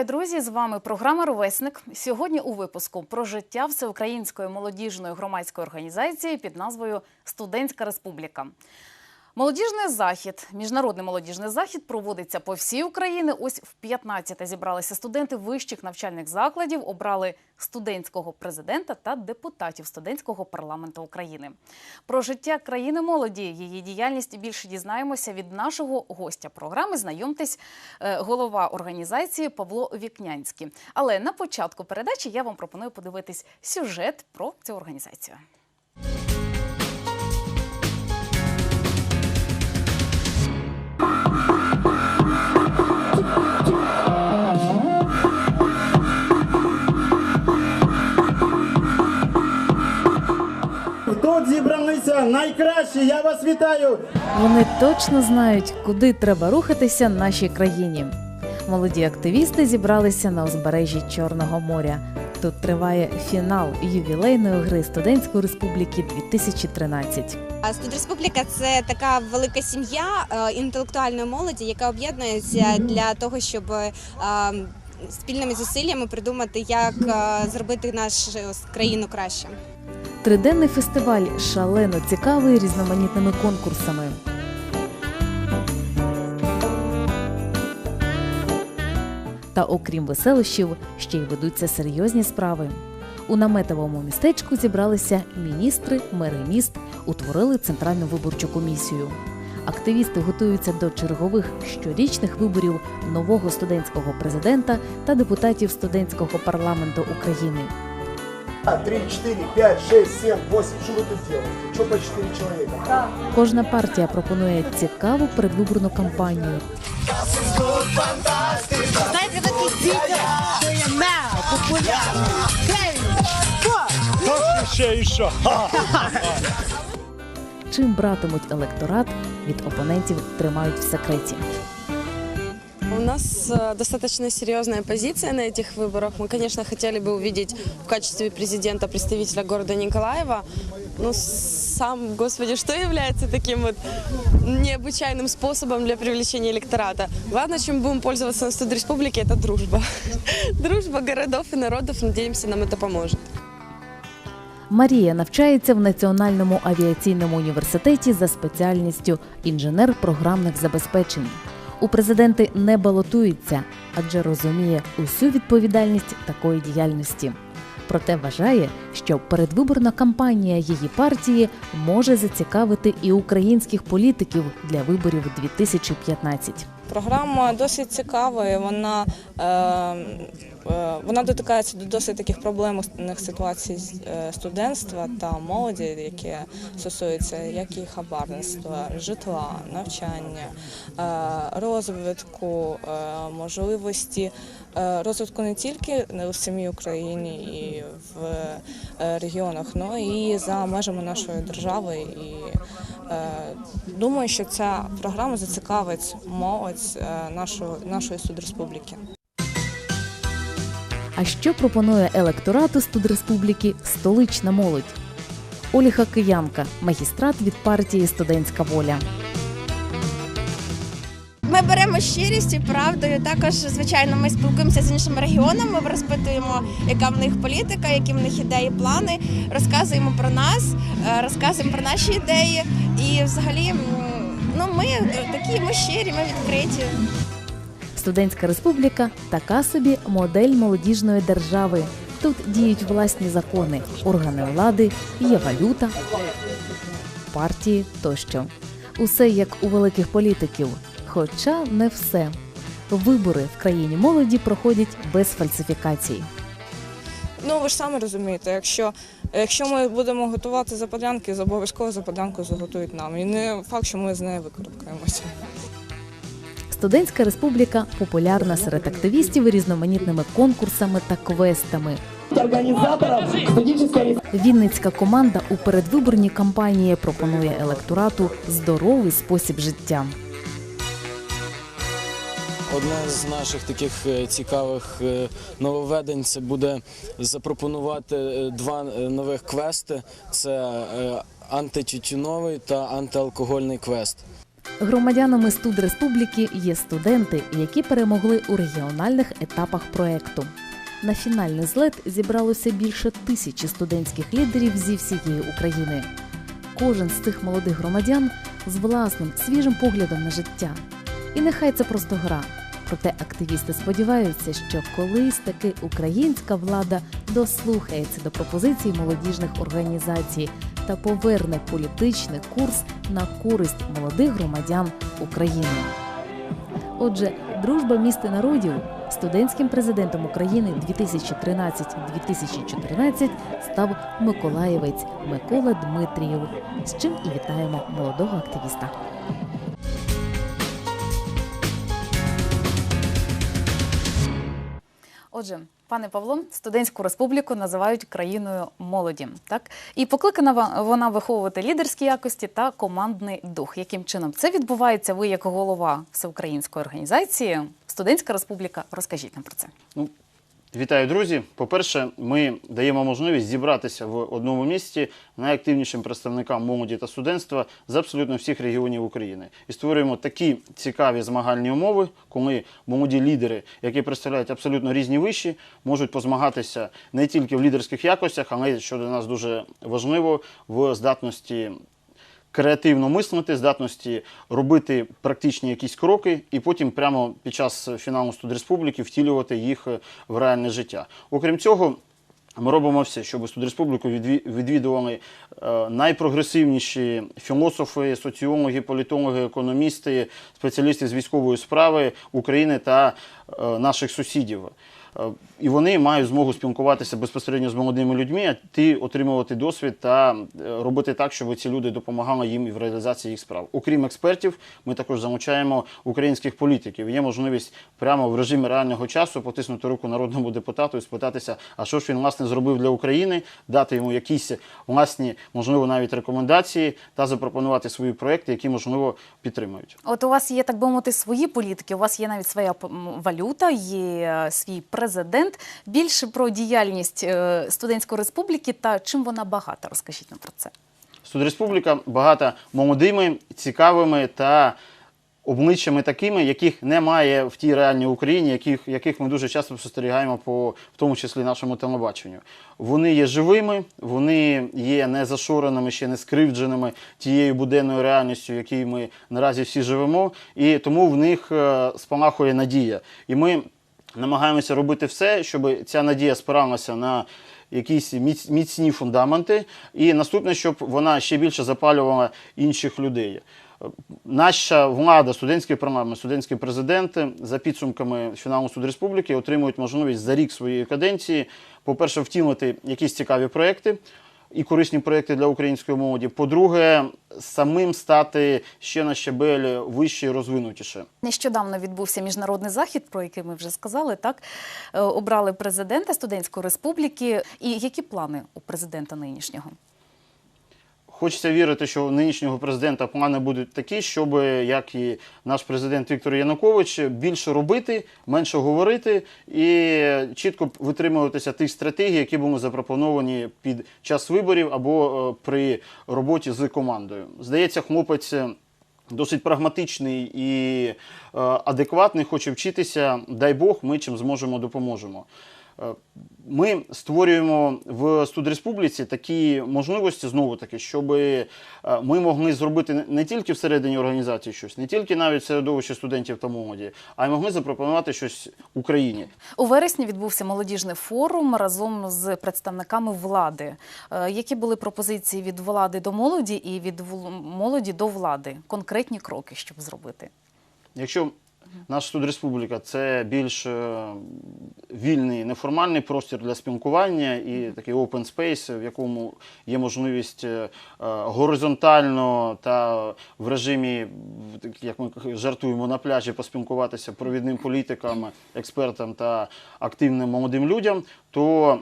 Вітаю, друзі! З вами програма Ровесник. Сьогодні у випуску про життя всеукраїнської молодіжної громадської організації під назвою Студентська Республіка. Молодіжний захід, міжнародний молодіжний захід проводиться по всій Україні. Ось в 15 зібралися студенти вищих навчальних закладів, обрали студентського президента та депутатів студентського парламенту України. Про життя країни молоді, її діяльність більше дізнаємося від нашого гостя програми. Знайомтесь, е, голова організації Павло Вікнянський. Але на початку передачі я вам пропоную подивитись сюжет про цю організацію. Тут зібралися найкращі. Я вас вітаю. Вони точно знають, куди треба рухатися нашій країні. Молоді активісти зібралися на узбережжі Чорного моря. Тут триває фінал ювілейної гри студентської республіки 2013. А Студреспубліка це така велика сім'я е, інтелектуальної молоді, яка об'єднується для того, щоб е, спільними зусиллями придумати, як е, зробити нашу країну краще. Триденний фестиваль шалено цікавий різноманітними конкурсами. Та окрім веселощів, ще й ведуться серйозні справи. У наметовому містечку зібралися міністри, мери міст, утворили центральну виборчу комісію. Активісти готуються до чергових щорічних виборів нового студентського президента та депутатів студентського парламенту України. Три, чотири, п'ять, шесть, сім, восемь. Що ви тут робите? Що по чотири чоловіка? Кожна партія пропонує цікаву передвиборну кампанію. Знаєте, такий дітям, що є мега популярний. ще і що? Чим братимуть електорат від опонентів тримають в секреті. У нас э, достаточно серьезная позиция на этих выборах. Мы, конечно, хотели бы увидеть в качестве президента представителя города Николаева. Ну, сам, господи, что является таким вот необычайным способом для привлечения электората? Главное, чем будем пользоваться на студ республике, это дружба. Дружба городов и народов, надеемся, нам это поможет. Марія навчається в Національному авіаційному університеті за спеціальністю інженер програмних забезпечень. У президенти не балотується, адже розуміє усю відповідальність такої діяльності. Проте вважає, що передвиборна кампанія її партії може зацікавити і українських політиків для виборів 2015. Програма досить цікава. Вона, е, вона дотикається до досить таких проблемних ситуацій е, студентства та молоді, які стосуються як і хабарництва, житла, навчання, е, розвитку, е, можливості е, розвитку не тільки в самій Україні і в е, регіонах, але і за межами нашої держави. І е, думаю, що ця програма зацікавить молодь е, нашої, нашої судреспубліки. А що пропонує електорату студреспубліки столична молодь? Ольга Киянка, магістрат від партії Студентська воля. Ми беремо щирістю, і правдою. Також, звичайно, ми спілкуємося з іншими регіонами, розпитуємо, яка в них політика, які в них ідеї, плани, розказуємо про нас, е, розказуємо про наші ідеї. І взагалі, ну ми такі, ми щирі, ми відкриті. Студентська республіка така собі модель молодіжної держави. Тут діють власні закони, органи влади, є валюта, партії тощо. Усе як у великих політиків. Хоча не все. Вибори в країні молоді проходять без фальсифікацій. Ну ви ж самі розумієте, якщо, якщо ми будемо готувати западлянки, обов'язково западлянку заготують нам. І не факт, що ми з нею викрупкаємося. Студентська республіка популярна серед активістів різноманітними конкурсами та квестами. Вінницька команда у передвиборній кампанії пропонує електорату здоровий спосіб життя. Одне з наших таких е, цікавих е, нововведень це буде запропонувати е, два нових квести: це антитютюновий та антиалкогольний квест. Громадянами студреспубліки є студенти, які перемогли у регіональних етапах проекту. На фінальний злет зібралося більше тисячі студентських лідерів зі всієї України. Кожен з цих молодих громадян з власним свіжим поглядом на життя. І нехай це просто гра. Проте активісти сподіваються, що колись таки українська влада дослухається до пропозицій молодіжних організацій та поверне політичний курс на користь молодих громадян України. Отже, дружба міст і народів студентським президентом України 2013-2014 став Миколаєвець Микола Дмитрієв, з чим і вітаємо молодого активіста. Отже, пане Павло, студентську республіку називають країною молоді, так і покликана вона виховувати лідерські якості та командний дух. Яким чином це відбувається? Ви як голова всеукраїнської організації Студентська республіка. Розкажіть нам про це. Вітаю, друзі. По-перше, ми даємо можливість зібратися в одному місці найактивнішим представникам молоді та студентства з абсолютно всіх регіонів України. І створюємо такі цікаві змагальні умови, коли молоді лідери, які представляють абсолютно різні виші, можуть позмагатися не тільки в лідерських якостях, але що для нас дуже важливо, в здатності креативно мислити, здатності робити практичні якісь кроки, і потім прямо під час фіналу студреспубліки втілювати їх в реальне життя. Окрім цього. Ми робимо все, щоб студреспубліку відві- відвідували е, найпрогресивніші філософи, соціологи, політологи, економісти, спеціалісти з військової справи України та е, наших сусідів. Е, І вони мають змогу спілкуватися безпосередньо з молодими людьми, а ти отримувати досвід та е, робити так, щоб ці люди допомагали їм і в реалізації їх справ. Окрім експертів, ми також залучаємо українських політиків. Є можливість прямо в режимі реального часу потиснути руку народному депутату і спитатися, а що ж він власне зробив для України, дати йому якісь власні, можливо, навіть рекомендації та запропонувати свої проекти, які можливо підтримують. От у вас є так би мовити свої політики. У вас є навіть своя валюта, є е, свій президент. Більше про діяльність е, студентської республіки та чим вона багата. Розкажіть нам про це. Студреспубліка багата молодими, цікавими та обличчями такими, яких немає в тій реальній Україні, яких, яких ми дуже часто спостерігаємо по в тому числі нашому телебаченню. Вони є живими, вони є не зашореними, ще не скривдженими тією буденною реальністю, в якій ми наразі всі живемо, і тому в них е, спалахує надія. І ми намагаємося робити все, щоб ця надія спиралася на якісь міцні фундаменти, і наступне, щоб вона ще більше запалювала інших людей. Наша влада, студентський парламент, студентські президенти за підсумками фіналу суд республіки отримують можливість за рік своєї каденції, по-перше, втілити якісь цікаві проекти і корисні проекти для української молоді. По-друге, самим стати ще на щебель вище і розвинутіше. Нещодавно відбувся міжнародний захід, про який ми вже сказали. Так Е, обрали президента студентської республіки. І які плани у президента нинішнього? Хочеться вірити, що у нинішнього президента плани будуть такі, щоб, як і наш президент Віктор Янукович, більше робити, менше говорити і чітко витримуватися тих стратегій, які були запропоновані під час виборів або е, при роботі з командою. Здається, хлопець. е, Досить прагматичний і е, адекватний, хоче вчитися. Дай Бог, ми чим зможемо допоможемо. Е, Ми створюємо в студреспубліці такі можливості знову таки, щоб ми могли зробити не- тільки всередині організації щось, не тільки навіть середовище студентів та молоді, а й могли запропонувати щось Україні. У вересні відбувся молодіжний форум разом з представниками влади. Е, Які були пропозиції від влади до молоді і від молоді до влади? Конкретні кроки, щоб зробити? Якщо наша студреспубліка це більш е, вільний, неформальний простір для спілкування і такий open space, в якому є можливість е, е, горизонтально та в режимі, як ми жартуємо на пляжі, поспілкуватися провідним політикам, експертам та активним молодим людям, то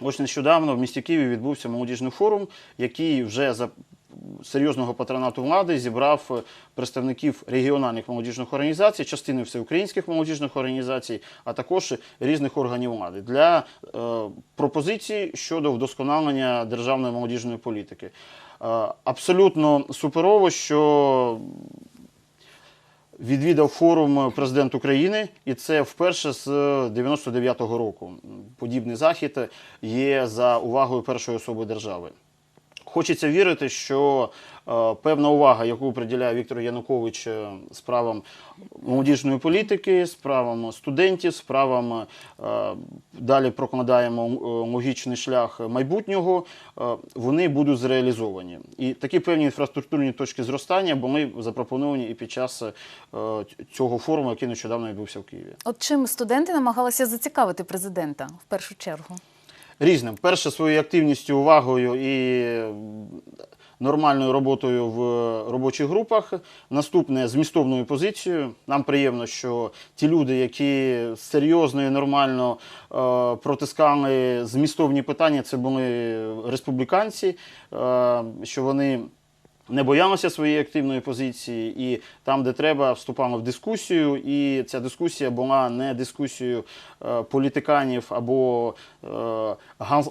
ось нещодавно в місті Києві відбувся молодіжний форум, який вже за серйозного патронату влади зібрав е, представників регіональних молодіжних організацій, частини всеукраїнських молодіжних організацій, а також різних органів влади для е, пропозицій щодо вдосконалення державної молодіжної політики. Е, абсолютно суперово, що відвідав форум президент України, і це вперше з 99-го року. Подібний захід є за увагою першої особи держави. Хочеться вірити, що е, певна увага, яку приділяє Віктор Янукович справам молодіжної політики, справам студентів, справам е, далі прокладаємо е, логічний шлях майбутнього, вони будуть зреалізовані. І такі певні інфраструктурні точки зростання були запропоновані і під час цього форуму, який нещодавно відбувся в Києві. От чим студенти намагалися зацікавити президента в першу чергу? Різним. Перше, своєю активністю, увагою і нормальною роботою в робочих групах. Наступне змістовною позицією. Нам приємно, що ті люди, які серйозно і нормально е, протискали змістовні питання, це були республіканці, е, що вони. Не боялися своєї активної позиції, і там, де треба, вступали в дискусію. І ця дискусія була не дискусією е, політиканів або е,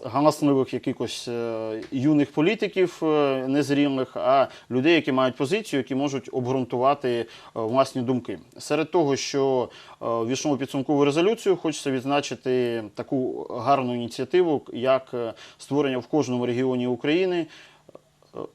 галасливих якихось е, юних політиків е, незрілих, а людей, які мають позицію, які можуть обґрунтувати е, власні думки. Серед того, що е, війшло у підсумкову резолюцію, хочеться відзначити таку гарну ініціативу, як е, створення в кожному регіоні України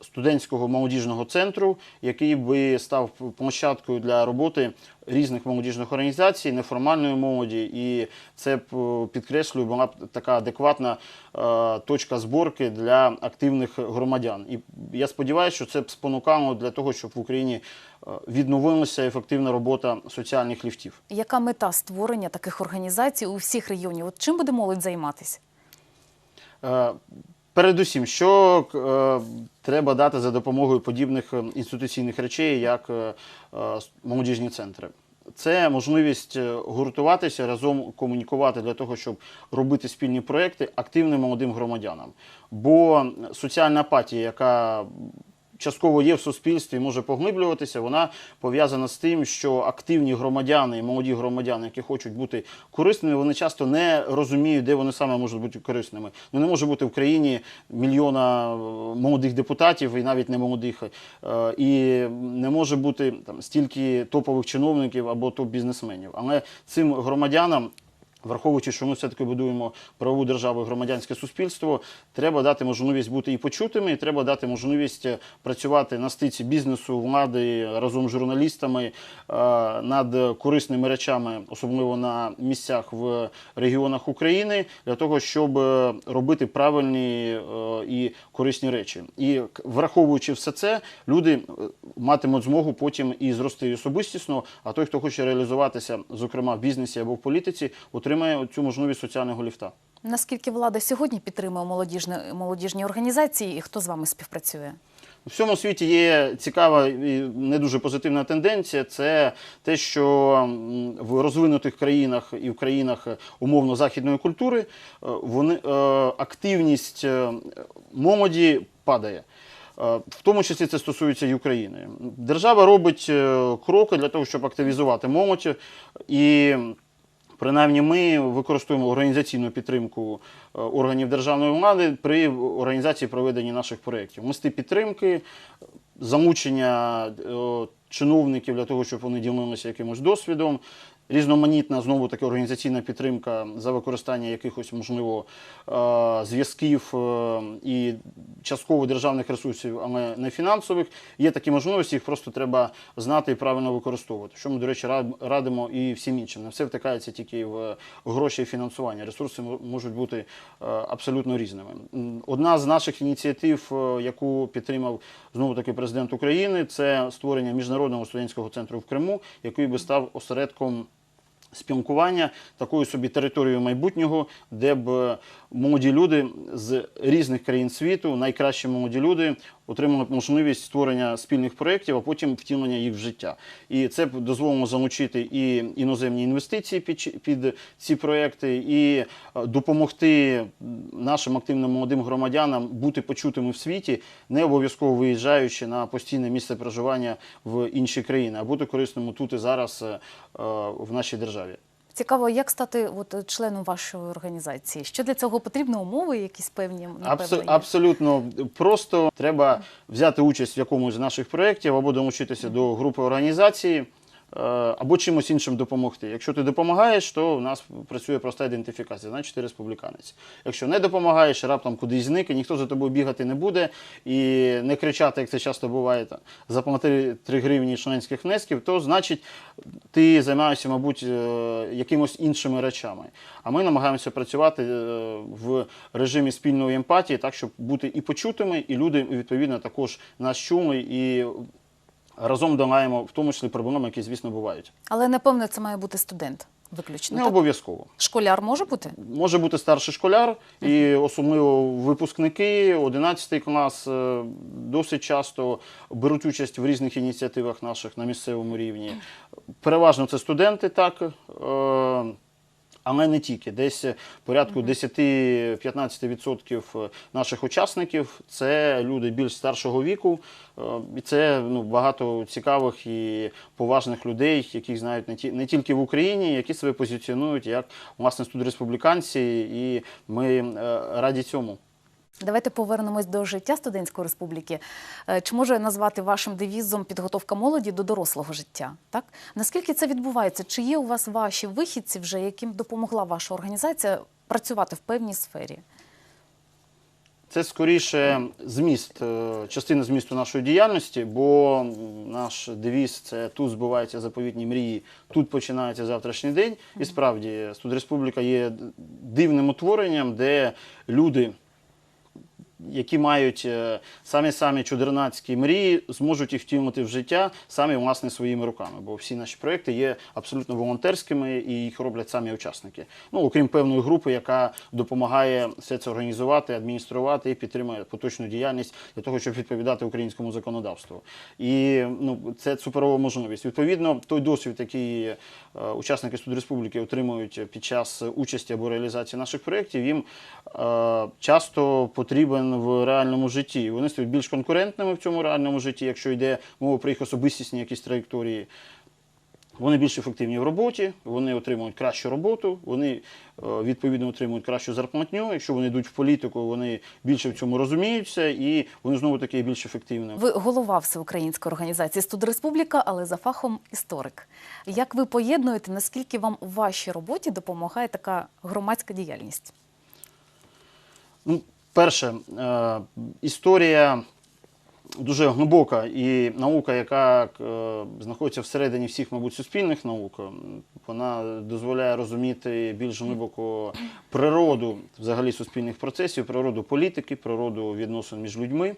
студентського молодіжного центру, який би став площадкою для роботи різних молодіжних організацій, неформальної молоді, і це б, е, підкреслюю, була б така адекватна е, точка зборки для активних громадян. І я сподіваюся, що це б спонукало для того, щоб в Україні е, відновилася ефективна робота соціальних ліфтів. Яка мета створення таких організацій у всіх регіонів? От чим буде молодь займатися? Передусім, що е, треба дати за допомогою подібних е, інституційних речей, як е, е, молодіжні центри. Це можливість е, гуртуватися, разом комунікувати для того, щоб робити спільні проекти активним молодим громадянам. Бо соціальна апатія, яка частково є в суспільстві, може поглиблюватися, вона пов'язана з тим, що активні громадяни і молоді громадяни, які хочуть бути корисними, вони часто не розуміють, де вони саме можуть бути корисними. Ну не може бути в країні мільйона е, молодих депутатів і навіть не молодих, е, і не може бути там стільки топових чиновників або топ-бізнесменів. Але цим громадянам. Враховуючи, що ми все-таки будуємо правову державу громадянське суспільство, треба дати можливість бути і почутими, і треба дати можливість е, працювати на стиці бізнесу, влади разом з журналістами е, над корисними речами, особливо на місцях в регіонах України, для того, щоб е, робити правильні і корисні речі. І враховуючи все це, люди матимуть змогу потім і зрости особистісно. А той, хто хоче реалізуватися, зокрема в бізнесі або в політиці, отримає цю можливість соціального ліфта. Наскільки влада сьогодні підтримує молодіжні, молодіжні організації і хто з вами співпрацює? У всьому світі є цікава і не дуже позитивна тенденція. Це те, що в розвинутих країнах і в країнах умовно західної культури е, вони е, активність е, молоді падає. В тому числі це стосується і України. Держава робить кроки для того, щоб активізувати молодь і. Принаймні, ми використовуємо організаційну підтримку е, органів державної влади при організації проведення наших проєктів. Мости підтримки, залучення е, чиновників для того, щоб вони ділилися якимось досвідом. Різноманітна знову таки організаційна підтримка за використання якихось можливо е, зв'язків е, і частково державних ресурсів, але не фінансових. Є такі можливості, їх просто треба знати і правильно використовувати. Що ми, до речі, рад- радимо і всім іншим. Не все втикається тільки в гроші і фінансування. Ресурси можуть бути е, абсолютно різними. Одна з наших ініціатив, яку підтримав знову таки президент України, це створення міжнародного студентського центру в Криму, який би став осередком спілкування такою собі територією майбутнього, де б молоді люди з різних країн світу, найкращі молоді люди, отримали можливість створення спільних проєктів, а потім втілення їх в життя. І це б дозволило залучити і іноземні інвестиції під, під ці проєкти, і е, допомогти нашим активним молодим громадянам бути почутими в світі, не обов'язково виїжджаючи на постійне місце проживання в інші країни, а бути корисними тут і зараз е, е, в нашій державі. Цікаво, як стати от, членом вашої організації? Що для цього потрібно? Умови якісь певні? напевно, Абсо- є? абсолютно просто треба взяти участь в якомусь з наших проєктів або долучитися до групи організації. Е, або чимось іншим допомогти. Якщо ти допомагаєш, то у нас працює проста ідентифікація, значить ти республіканець. Якщо не допомагаєш, раптом кудись зник, і ніхто за тобою бігати не буде і не кричати, як це часто буває, там, заплати 3 гривні членських внесків, то значить ти займаєшся, мабуть, е, якимось іншими речами. А ми намагаємося працювати е, в режимі спільної емпатії, так щоб бути і почутими, і люди відповідно також нас чули і разом долаємо, в тому числі проблеми, які, звісно, бувають. Але напевно це має бути студент виключно. Не так? обов'язково. Школяр може бути? Може бути старший школяр, і особливо випускники, 11 клас е, досить часто беруть участь в різних ініціативах наших на місцевому рівні. Переважно це студенти, так. е, Але не тільки. Десь порядку 10-15% наших учасників це люди більш старшого віку. Е, І це ну, багато цікавих і поважних людей, яких знають не, ті, не тільки в Україні, які себе позиціонують як власне студреспубліканці, і ми е, раді цьому. Давайте повернемось до життя студентської республіки. Е, Чи можу я назвати вашим девізом підготовка молоді до дорослого життя? Так наскільки це відбувається? Чи є у вас ваші вихідці, вже яким допомогла ваша організація працювати в певній сфері? Це скоріше зміст, е, частина змісту нашої діяльності, бо наш девіз це тут збуваються заповітні мрії, тут починається завтрашній день. І справді студреспубліка є дивним утворенням, де люди. Які мають е, самі самі чудернацькі мрії, зможуть їх втілити в життя самі власне своїми руками. Бо всі наші проекти є абсолютно волонтерськими і їх роблять самі учасники. Ну окрім певної групи, яка допомагає все це організувати, адмініструвати і підтримує поточну діяльність для того, щоб відповідати українському законодавству. І ну це суперова можливість. Відповідно, той досвід, який е, учасники студреспубліки отримують під час участі або реалізації наших проєктів, їм е, часто потрібен в реальному житті. І Вони стають більш конкурентними в цьому реальному житті, якщо йде мова про їх особистісні якісь траєкторії. Вони більш ефективні в роботі, вони отримують кращу роботу, вони е, відповідно отримують кращу зарплатню. Якщо вони йдуть в політику, вони більше в цьому розуміються і вони знову таки більш ефективними. Ви голова всеукраїнської організації Студреспубліка, але за фахом історик. Як ви поєднуєте, наскільки вам у вашій роботі допомагає така громадська діяльність? Ну, перше, е, історія дуже глибока і наука, яка е, знаходиться всередині всіх, мабуть, суспільних наук, вона дозволяє розуміти більш глибоко природу взагалі суспільних процесів, природу політики, природу відносин між людьми.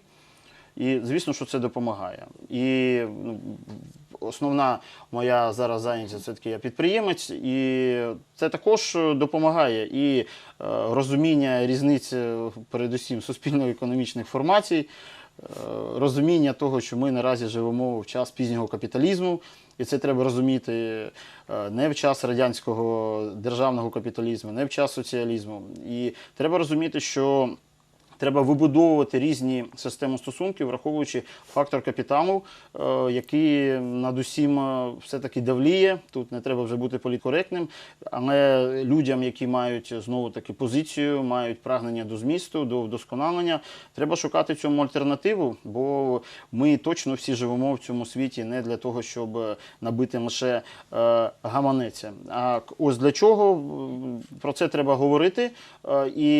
І звісно, що це допомагає. І ну, основна моя зараз зайнятість це таки я підприємець, і це також допомагає і е, розуміння різниці, передусім суспільно-економічних формацій, е, розуміння того, що ми наразі живемо в час пізнього капіталізму, і це треба розуміти е, не в час радянського державного капіталізму, не в час соціалізму. І треба розуміти, що Треба вибудовувати різні системи стосунків, враховуючи фактор капіталу, е, який над усім е, все-таки давліє. Тут не треба вже бути політкоректним, але людям, які мають знову таки позицію, мають прагнення до змісту, до вдосконалення, треба шукати цьому альтернативу, бо ми точно всі живемо в цьому світі не для того, щоб набити лише е, гаманеця. А ось для чого про це треба говорити, е, і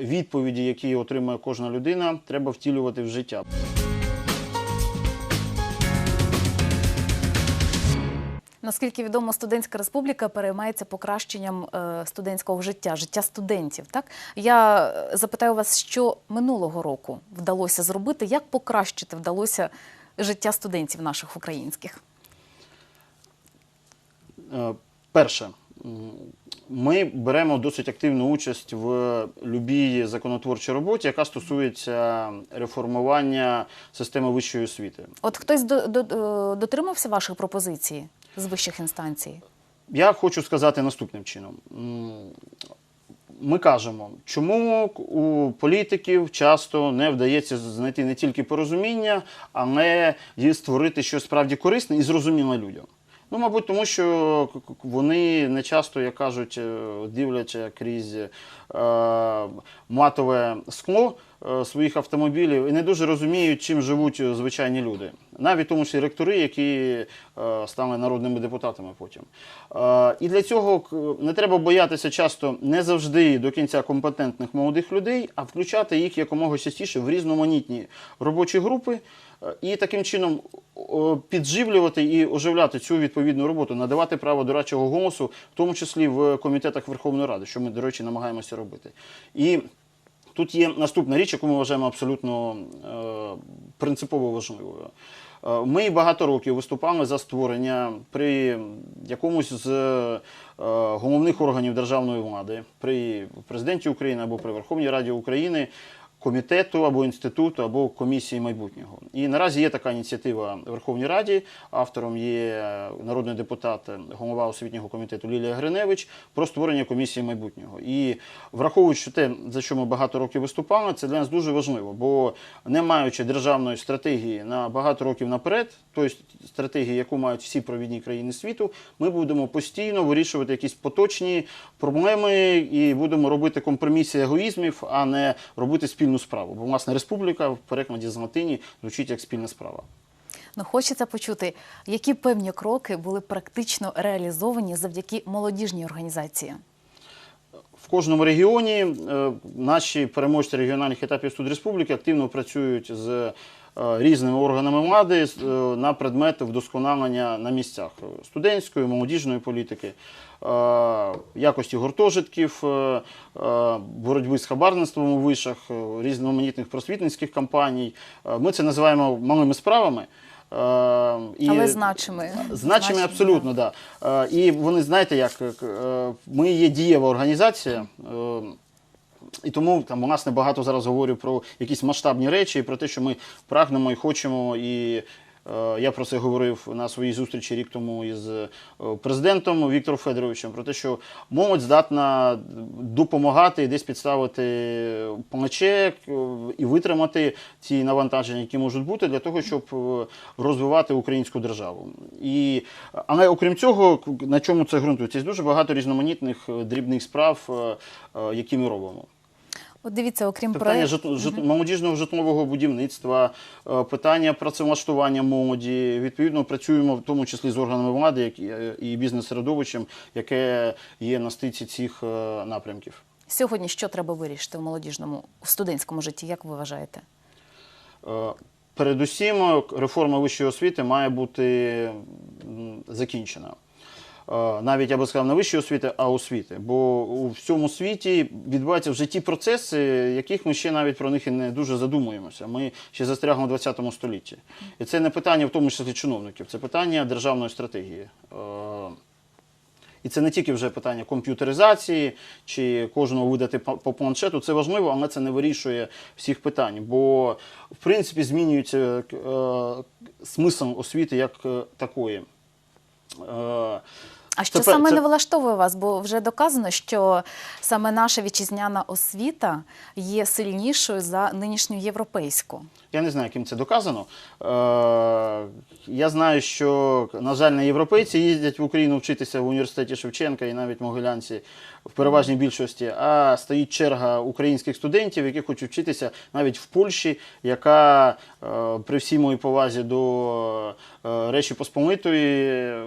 відповіді, які отримує кожна людина, треба втілювати в життя. Наскільки відомо, студентська республіка переймається покращенням е, студентського життя, життя студентів. Так я е, запитаю вас, що минулого року вдалося зробити, як покращити вдалося життя студентів наших українських? Е, Перше, ми беремо досить активну участь в любій законотворчій роботі, яка стосується реформування системи вищої освіти. От хтось до, до, е, дотримався ваших пропозицій з вищих інстанцій? Я хочу сказати наступним чином. Ми кажемо, чому у політиків часто не вдається знайти не тільки порозуміння, але і створити щось справді корисне і зрозуміле людям. Ну, мабуть, тому що вони не часто, як кажуть, е, дивляться крізь е, матове скло, е, своїх автомобілів і не дуже розуміють, чим живуть звичайні люди. Навіть тому числі ректори, які е, стали народними депутатами потім. Е, І для цього не треба боятися часто не завжди до кінця компетентних молодих людей, а включати їх якомога частіше в різноманітні робочі групи. І таким чином підживлювати і оживляти цю відповідну роботу, надавати право дорадчого голосу, в тому числі в комітетах Верховної Ради, що ми, до речі, намагаємося робити. І Тут є наступна річ, яку ми вважаємо абсолютно е, принципово важливою. Е, Ми багато років виступали за створення при якомусь з е, головних органів державної влади, при президенті України або при Верховній Раді України. Комітету або інституту, або комісії майбутнього. І наразі є така ініціатива в Верховній Раді. Автором є народний депутат, голова освітнього комітету Лілія Гриневич про створення комісії майбутнього. І враховуючи те, за що ми багато років виступали, це для нас дуже важливо, бо не маючи державної стратегії на багато років наперед, тобто стратегії, яку мають всі провідні країни світу, ми будемо постійно вирішувати якісь поточні проблеми і будемо робити компроміси егоїзмів, а не робити спільну справу. Бо власне республіка в перекладі з латині звучить як спільна справа. Ну, хочеться почути, які певні кроки були практично реалізовані завдяки молодіжній організації. В кожному регіоні е, наші переможці регіональних етапів Суд Республіки активно працюють з різними органами влади е, на предмет вдосконалення на місцях студентської, молодіжної політики, е, якості гуртожитків, е, е, боротьби з хабарництвом у вишах, е, різноманітних просвітницьких кампаній. Е, Ми це називаємо малими справами. Е, і- Але значими. Значими абсолютно, так. Да. Е, І вони, знаєте, як е, ми є дієва організація. І тому там власне багато зараз говорю про якісь масштабні речі, про те, що ми прагнемо і хочемо. І е, я про це говорив на своїй зустрічі рік тому із е, президентом Віктором Федоровичем, про те, що молодь здатна допомагати і десь підставити плече е, і витримати ті навантаження, які можуть бути, для того, щоб е, розвивати українську державу. І, але окрім цього, на чому це ґрунтується? Дуже багато різноманітних дрібних справ, е, які ми робимо. От дивіться, окрім Питання жит- жит- молодіжного житлового будівництва, е, питання працевлаштування молоді. Відповідно, працюємо в тому числі з органами влади які- е, і бізнес-середовищем, яке є на стиці цих е, напрямків. Сьогодні що треба вирішити в молодіжному, в студентському житті, як ви вважаєте? Передусім, реформа вищої освіти має бути закінчена. Е, Навіть я би сказав не вищої освіти, а освіти. Бо у всьому світі відбуваються в житті процеси, яких ми ще навіть про них і не дуже задумуємося. Ми ще застрягли в 20 столітті. І це не питання в тому числі чиновників, це питання державної стратегії. Е, І це не тільки вже питання комп'ютеризації чи кожного видати по планшету. Це важливо, але це не вирішує всіх питань. Бо, в принципі, змінюється е, смисл освіти як е, такої. Е, А що Це саме це- не влаштовує вас? Бо вже доказано, що саме наша вітчизняна освіта є сильнішою за нинішню європейську. Я не знаю, яким це доказано. Е, я знаю, що, на жаль, не європейці їздять в Україну вчитися в університеті Шевченка і навіть Могилянці в переважній більшості, а стоїть черга українських студентів, які хочуть вчитися навіть в Польщі, яка е, при всій моїй повазі до е, Речі Посполитої е,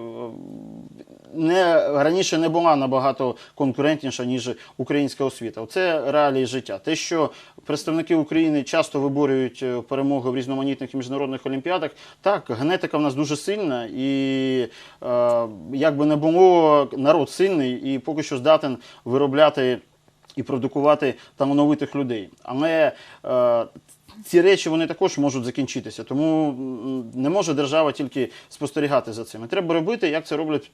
не раніше не була набагато конкурентніша, ніж українська освіта. Це реалії життя. Те, що представники України часто виборюють е, перемоги в різноманітних міжнародних олімпіадах, так, генетика в нас дуже сильна, і е, як би не було, народ сильний і поки що здатен виробляти і продукувати талановитих людей. Але е, ці речі вони також можуть закінчитися. Тому не може держава тільки спостерігати за цим. І Треба робити, як це роблять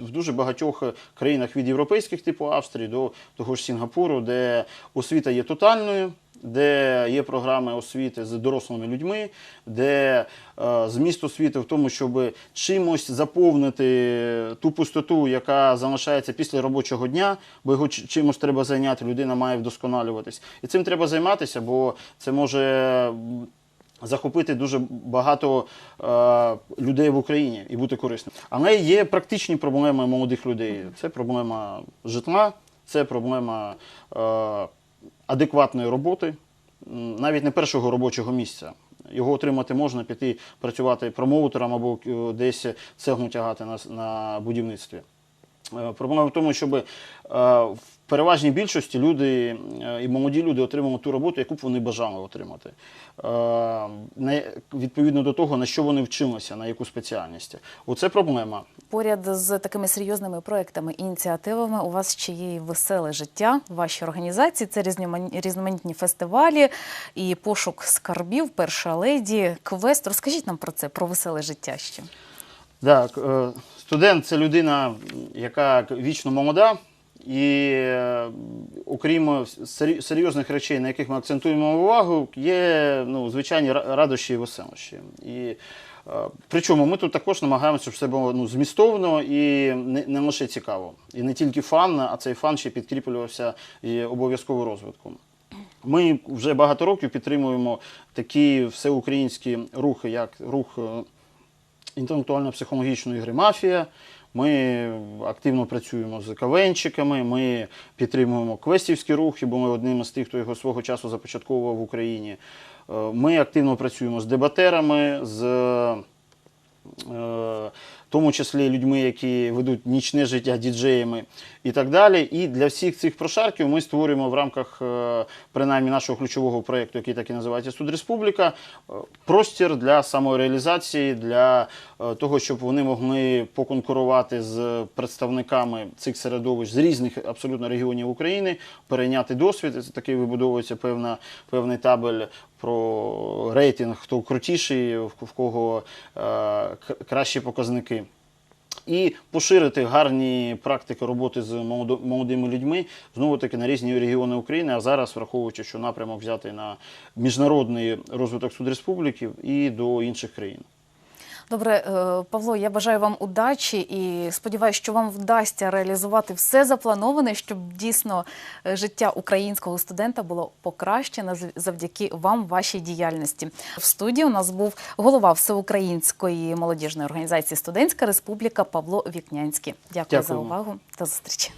в дуже багатьох країнах від європейських, типу Австрії, до того ж Сінгапуру, де освіта є тотальною. Де є програми освіти з дорослими людьми, де е, зміст освіти в тому, щоб чимось заповнити ту пустоту, яка залишається після робочого дня, бо його чимось треба зайняти, людина має вдосконалюватись. І цим треба займатися, бо це може захопити дуже багато е, людей в Україні і бути корисним. Але є практичні проблеми молодих людей. Це проблема житла, це проблема е, адекватної роботи. навіть не першого робочого місця. Його отримати можна піти працювати промоутером або е, десь цеглу тягати на, на будівництві. Е, Проблема в тому, щоб е, в переважній більшості люди е, і молоді люди отримали ту роботу, яку б вони бажали отримати. Відповідно до того, на що вони вчилися, на яку спеціальність. Оце проблема. Поряд з такими серйозними проектами і ініціативами у вас ще є і веселе життя в вашій організації. Це різноманітні фестивалі і пошук скарбів, перша леді, квест. Розкажіть нам про це, про веселе життя ще. Так, студент це людина, яка вічно молода, і е, окрім серйозних речей, на яких ми акцентуємо увагу, є ну, звичайні радощі і веселощі. І, причому ми тут також намагаємося, щоб все було ну, змістовно і не, не лише цікаво. І не тільки фан, а цей фан ще підкріплювався і обов'язково розвитком. Ми вже багато років підтримуємо такі всеукраїнські рухи, як рух е, інтелектуально-психологічної гри мафія. Ми активно працюємо з кавенчиками, ми підтримуємо квестівські рухи, бо ми одним із тих, хто його свого часу започатковував в Україні. Е, Ми активно працюємо з дебатерами, з е, тому числі людьми, які ведуть нічне життя діджеями і так далі. І для всіх цих прошарків ми створюємо в рамках е, принаймні нашого ключового проєкту, який так і називається Суд Республіка, е, простір для самореалізації, для е, того, щоб вони могли поконкурувати з представниками цих середовищ з різних абсолютно регіонів України, перейняти досвід. Це такий вибудовується певна, певний табель про рейтинг, хто крутіший, в кого е, кращі показники. І поширити гарні практики роботи з молодими людьми знову таки на різні регіони України. А зараз, враховуючи, що напрямок взяти на міжнародний розвиток Судреспубліки і до інших країн. Добре, е, Павло, я бажаю вам удачі і сподіваюся, що вам вдасться реалізувати все заплановане, щоб дійсно е, життя українського студента було покращене з- завдяки вам, вашій діяльності. В студії у нас був голова Всеукраїнської молодіжної організації Студентська Республіка Павло Вікнянський. Дякую за увагу. До зустрічі.